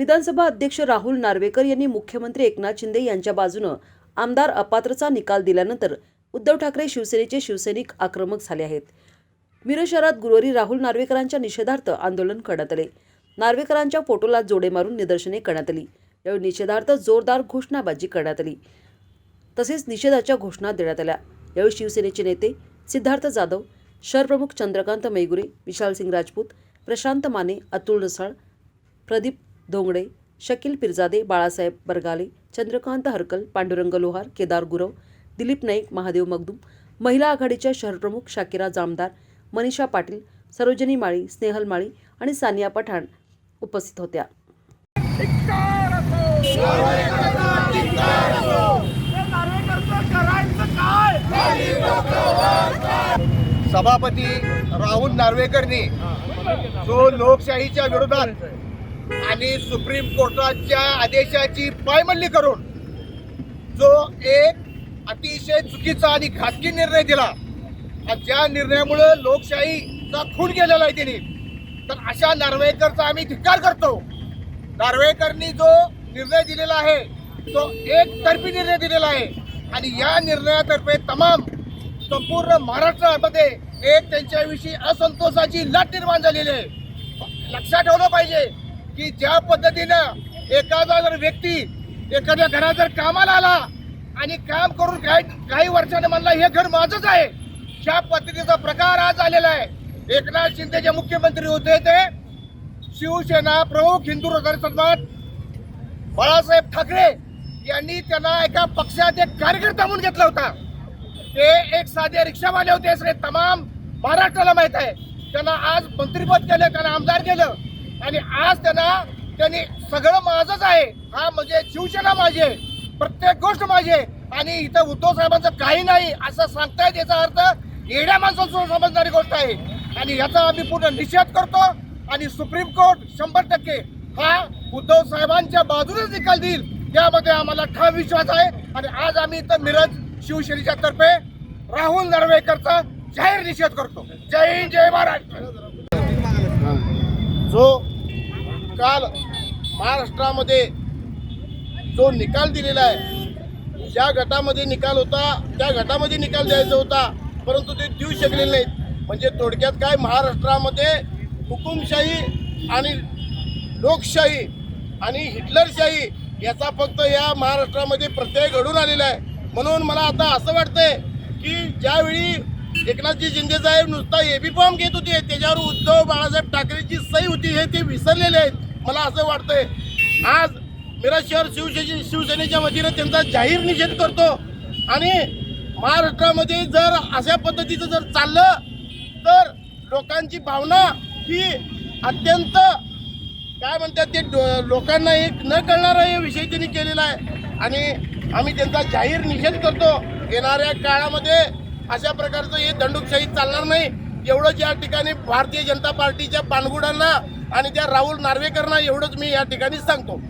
विधानसभा अध्यक्ष राहुल नार्वेकर यांनी मुख्यमंत्री एकनाथ शिंदे यांच्या बाजूनं आमदार अपात्रचा निकाल दिल्यानंतर उद्धव ठाकरे शिवसेनेचे शिवसैनिक आक्रमक झाले आहेत. मिरज शहरात गुरुवारी राहुल नार्वेकरांच्या निषेधार्थ आंदोलन करण्यात आले. नार्वेकरांच्या फोटोला जोडे मारून निदर्शने करण्यात आली. यावेळी निषेधार्थ जोरदार घोषणाबाजी करण्यात आली. तसेच निषेधाच्या घोषणा देण्यात आल्या. यावेळी शिवसेनेचे नेते सिद्धार्थ जाधव शहरप्रमुख चंद्रकांत मैगुरे विशालसिंग राजपूत प्रशांत माने अतुल रसाळ प्रदीप धोंगडे शकील पिरजादे बाळासाहेब बरगाले चंद्रकांत हरकल पांडुरंग लोहार केदार गुरव दिलीप नाईक महादेव मगदूम महिला आघाडीच्या शहरप्रमुख शाकिरा जामदार मनीषा पाटील सरोजनी माळी स्नेहल माळी आणि सानिया पठाण उपस्थित होत्या. सभापती राहुल नार्वेकरनी जो लोकशाहीच्या विरोधात आणि सुप्रीम कोर्टाच्या आदेशाची पायमल्ली करून जो एक अतिशय चुकीचा आणि घातकी निर्णय दिला ज्या निर्णयामुळे लोकशाहीचा खून गेलेला आहे त्यांनी तर अशा नार्वेकरचा आम्ही धिक्कार करतो. नार्वेकरनी जो निर्णय दिलेला आहे तो एक तर्फी निर्णय दिलेला आहे आणि या निर्णयातर्फे तमाम संपूर्ण महाराष्ट्रामध्ये एक त्यांच्याविषयी असंतोषाची लाट निर्माण झालेली आहे. लक्षात ठेवलं पाहिजे की ज्या पद्धतीनं एखादा जर व्यक्ती एखाद्या घरात जर कामाला आला आणि काम करून काही काही वर्षाने म्हणला हे घर माझंच आहे. ज्या पद्धतीचा प्रकार आज आलेला आहे. एकनाथ शिंदे जे मुख्यमंत्री होते ते शिवसेना प्रमुख हिंदू हृदय सन्मान बाळासाहेब ठाकरे यांनी त्यांना एका पक्षात एक कार्यकर्ता म्हणून घेतला होता. ते एक साधे रिक्षावाले होते असं तमाम महाराष्ट्राला माहीत आहे. त्यांना आज मंत्रीपद केलं त्यांना आमदार केलं. आणि आज त्यांना त्यांनी सगळं माझंच आहे. हा म्हणजे शिवसेना माझी आहे. प्रत्येक गोष्ट माझी आहे. आणि इथं उद्धव साहेबांचं काही नाही असं सांगतायत याचा अर्थ येड्या माणसांसोबत समजणारी गोष्ट आहे. आणि याचा आम्ही पूर्ण निषेध करतो आणि सुप्रीम कोर्ट शंभर टक्के हा उद्धव साहेबांच्या बाजूनेच निकाल देईल. यामध्ये आम्हाला ठाम विश्वास आहे. आणि आज आम्ही इथं मिरज शिवसेनेच्या तर्फे राहुल नरवेकरचा जाहीर निषेध करतो. जय हिंद जय महाराष्ट्र. जो काल महाराष्ट्रामध्ये जो निकाल दिलेला आहे ज्या गटामध्ये निकाल होता त्या गटामध्ये निकाल द्यायचा होता परंतु ते देऊ शकले नाहीत. म्हणजे थोडक्यात काय महाराष्ट्रामध्ये हुकुमशाही आणि लोकशाही आणि हिटलरशाही याचा फक्त या महाराष्ट्रामध्ये प्रत्यय घडून आलेला आहे. म्हणून मला आता असं वाटतंय की ज्यावेळी एकनाथजी शिंदे साहेब नुसता एबी फॉर्म घेत होते त्याच्यावर उद्धव बाळासाहेब ठाकरेची सही होती हे ते विसरलेले आहेत. मला असं वाटतंय आज मिरज शहर शिवसेने शिवसेनेच्या वतीनं त्यांचा जाहीर निषेध करतो. आणि महाराष्ट्रामध्ये जर अशा पद्धतीचं जर चाललं तर लोकांची भावना ही अत्यंत काय म्हणतात ते डो- लोकांना एक न कळणारा हे विषय त्यांनी केलेला आहे. आणि आम्ही त्यांचा जाहीर निषेध करतो. येणाऱ्या काळामध्ये अशा प्रकारचं हे दंडुकशाही चालणार नाही. एवढंच या ठिकाणी भारतीय जनता पार्टीच्या पानगुडांना आणि त्या राहुल नार्वेकरांना एवढंच मी या ठिकाणी सांगतो.